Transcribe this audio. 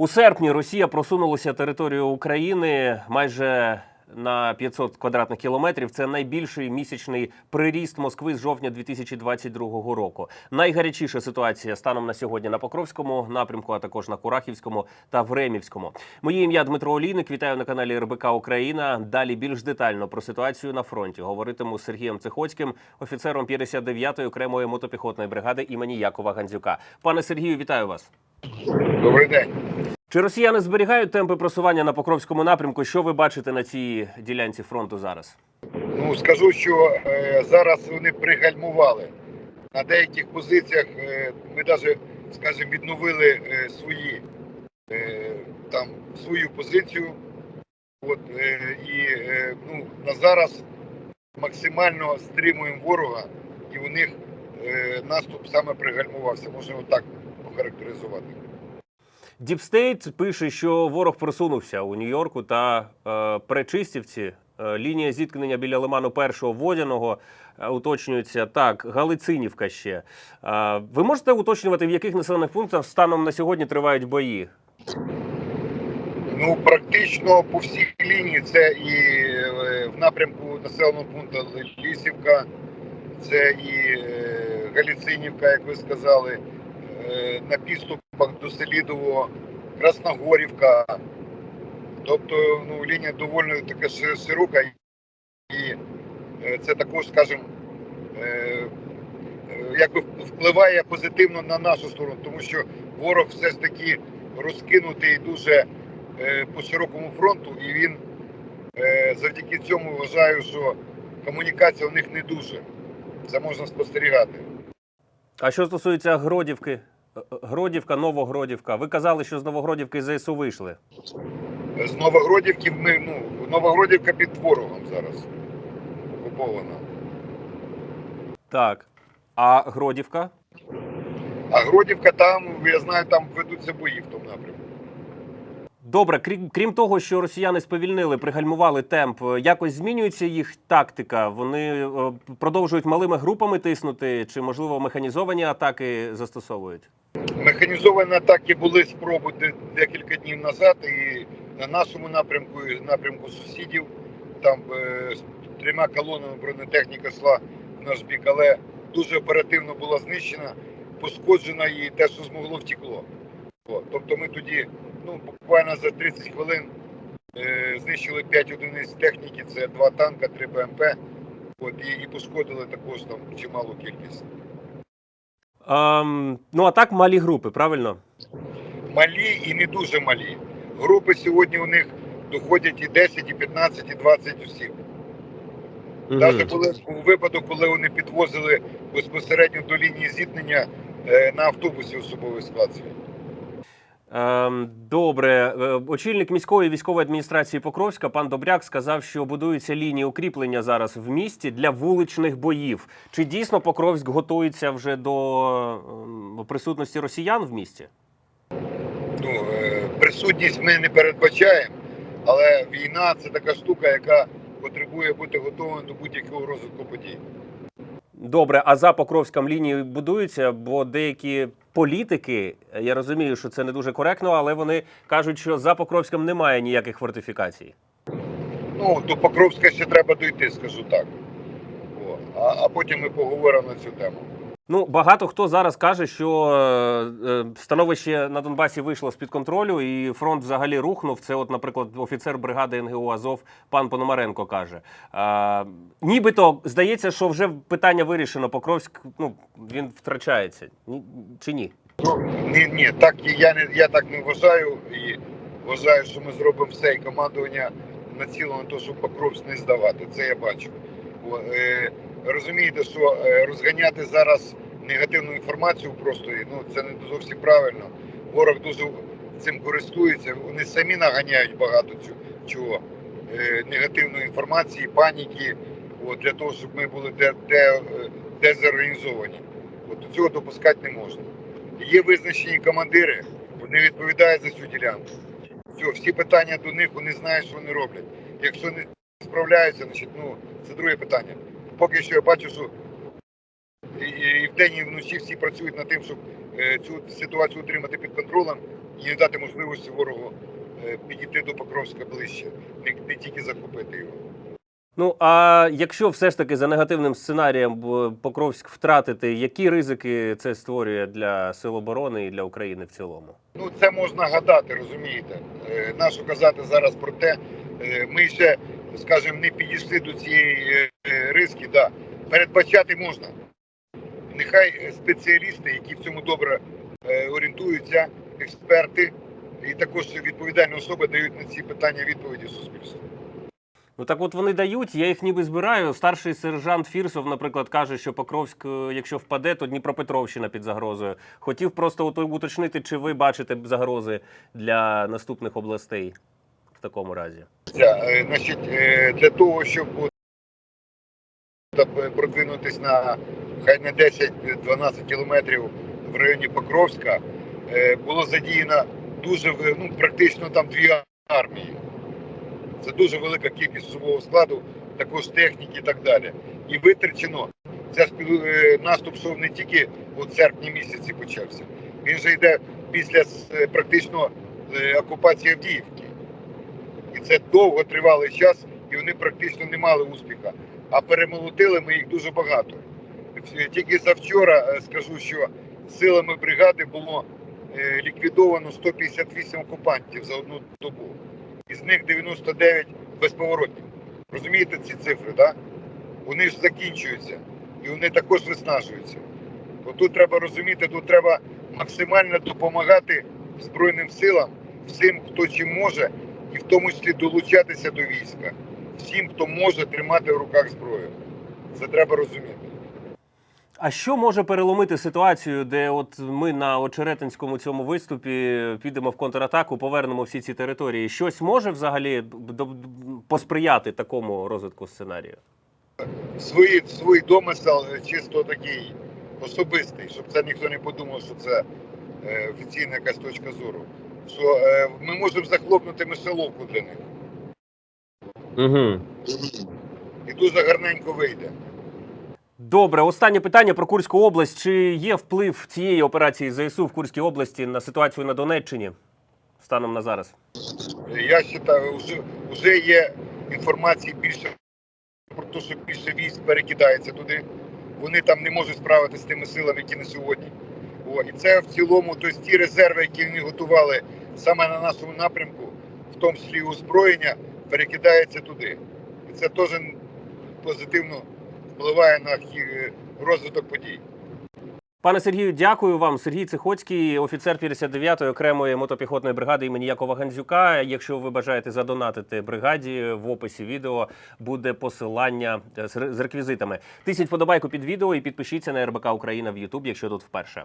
У серпні Росія просунулася територією України майже на 500 квадратних кілометрів. Це найбільший місячний приріст Москви з жовтня 2022 року. Найгарячіша ситуація станом на сьогодні на Покровському напрямку, а також на Курахівському та Времівському. Моє ім'я Дмитро Олійник. Вітаю на каналі РБК Україна. Далі більш детально про ситуацію на фронті говоритиму з Сергієм Цихоцьким, офіцером 59-ї окремої мотопіхотної бригади імені Якова Гандзюка. Пане Сергію, вітаю вас. Добрий день. Чи росіяни зберігають темпи просування на Покровському напрямку? Що ви бачите на цій ділянці фронту зараз? Ну скажу, що е, зараз вони пригальмували на деяких позиціях. Е, ми навіть, скажімо, відновили е, свої е, там свою позицію. От е, і е, ну на зараз максимально стримуємо ворога, і у них е, наступ саме пригальмувався. Можна отак охарактеризувати. Діпстейт пише, що ворог просунувся у Нью-Йорку та е, Пречистівці. Е, лінія зіткнення біля лиману першого водяного е, уточнюється так. Галицинівка ще. Е, ви можете уточнювати, в яких населених пунктах станом на сьогодні тривають бої? Ну, практично по всій лінії це і в напрямку населеного пункту Лісівка, це і Галіцинівка, як ви сказали, на підступах до Селідового, Красногорівка. Тобто ну, лінія доволі така широка і е, це також, скажімо, е, е, якби впливає позитивно на нашу сторону, тому що ворог все ж таки розкинутий дуже е, по широкому фронту, і він е, завдяки цьому вважаю, що комунікація у них не дуже. Це можна спостерігати. А що стосується Гродівки? Гродівка, Новогродівка. Ви казали, що з Новогродівки ЗСУ вийшли. З Новогродівки ми ну Новогродівка під ворогом зараз окупована. Так. А Гродівка? А Гродівка там, я знаю, там ведуться бої в тому напрямку. Добре, крім, крім того, що росіяни сповільнили, пригальмували темп, е, якось змінюється їх тактика. Вони е, продовжують малими групами тиснути, чи можливо механізовані атаки застосовують? Механізовані атаки були спроби декілька днів назад, і на нашому напрямку, і напрямку сусідів. Там е, з трьома колонами бронетехніка йшла в наш бік, але дуже оперативно була знищена, пошкоджена і те, що змогло, втекло. Тобто ми тоді ну, буквально за 30 хвилин е, знищили 5 одиниць техніки, це 2 танка, 3 БМП. От, і, і пошкодили також там чималу кількість. Ем, ну а так малі групи, правильно? малі і не дуже малі. Групи сьогодні у них доходять і 10, і 15, і 20 осіб. Навіть коли у випадок, коли вони підвозили безпосередньо до лінії зіткнення е, на автобусі особовий склад свій. Ем, добре, Е, очільник міської військової адміністрації Покровська пан Добряк сказав, що будуються лінії укріплення зараз в місті для вуличних боїв. Чи дійсно Покровськ готується вже до ем, присутності росіян в місті? Ну, е, присутність ми не передбачаємо, але війна це така штука, яка потребує бути готовим до будь-якого розвитку подій. Добре, а за Покровськом лінії будуються, бо деякі політики, я розумію, що це не дуже коректно, але вони кажуть, що за Покровськом немає ніяких фортифікацій. Ну, до Покровська ще треба дойти, скажу так. О, а, а потім ми поговоримо на цю тему. Ну, багато хто зараз каже, що е, е, становище на Донбасі вийшло з-під контролю, і фронт взагалі рухнув. Це, от, наприклад, офіцер бригади НГУ Азов пан Пономаренко каже. Е, нібито здається, що вже питання вирішено. Покровськ ну він втрачається. Чи ні? Ну, ні, ні, так я не я так не вважаю і вважаю, що ми зробимо все і командування націлено на те, щоб Покровськ не здавати. Це я бачу. Розумієте, що е, розганяти зараз негативну інформацію в просторі, ну це не зовсім правильно. Ворог дуже цим користується. Вони самі наганяють багато чого е, негативної інформації, паніки, от, для того, щоб ми були де, де, е, дезорганізовані. От цього допускати не можна. Є визначені командири, вони відповідають за цю ділянку. Все, всі питання до них, вони знають, що вони роблять. Якщо не справляються, значить, ну, це друге питання. Поки що я бачу, що і, вдень, і вночі всі працюють над тим, щоб е, цю ситуацію утримати під контролем і не дати можливості ворогу е, підійти до Покровська ближче, не, не тільки захопити його. Ну а якщо все ж таки за негативним сценарієм Покровськ втратити, які ризики це створює для сил оборони і для України в цілому? Ну, це можна гадати, розумієте. Е, Нащо казати зараз про те, ми ще, скажімо, не підійшли до цієї е, е, риски, да. передбачати можна. Нехай е, спеціалісти, які в цьому добре орієнтуються, експерти і також відповідальні особи дають на ці питання відповіді суспільству. Ну так от вони дають, я їх ніби збираю. Старший сержант Фірсов, наприклад, каже, що Покровськ, якщо впаде, то Дніпропетровщина під загрозою. Хотів просто ут- уточнити, чи ви бачите загрози для наступних областей в такому разі. Е, Значить, е, для того, щоб е, продвинутись на хай на 10-12 кілометрів в районі Покровська, було задіяно дуже ну, практично там дві армії. Це дуже велика кількість особового складу, також техніки і так далі. І витрачено. Це наступ йшов не тільки у серпні місяці почався. Він же йде після практично окупації Авдіївки. Це довго тривалий час, і вони практично не мали успіху. А перемолотили ми їх дуже багато. Тільки завчора е, скажу, що силами бригади було е, ліквідовано 158 окупантів за одну добу. Із них 99 безповоротних. Розумієте ці цифри, так? Вони ж закінчуються і вони також виснажуються. Бо тут треба розуміти, тут треба максимально допомагати Збройним силам, всім, хто чим може, і в тому числі долучатися до війська, всім, хто може тримати в руках зброю. Це треба розуміти. А що може переломити ситуацію, де от ми на очеретинському цьому виступі підемо в контратаку, повернемо всі ці території? Щось може взагалі посприяти такому розвитку сценарію? Свої, свій домисел чисто такий особистий, щоб це ніхто не подумав, що це е, офіційна якась точка зору. Що е, ми можемо захлопнути мишеловку для них. Угу. І дуже гарненько вийде. Добре, останнє питання про Курську область. Чи є вплив цієї операції ЗСУ в Курській області на ситуацію на Донеччині станом на зараз? Я вважаю, вже, вже є інформації більше про те, що більше військ перекидається туди. Вони там не можуть справитися з тими силами, які на сьогодні. О, і це в цілому, тобто ті резерви, які вони готували саме на нашому напрямку, в тому числі озброєння, перекидається туди. І це теж позитивно впливає на розвиток подій. Пане Сергію, дякую вам. Сергій Цихоцький, офіцер 59-ї окремої мотопіхотної бригади імені Якова Гандзюка. Якщо ви бажаєте задонатити бригаді, в описі відео буде посилання е, з реквізитами. Тисніть подобайку під відео і підпишіться на РБК Україна в YouTube, якщо тут вперше.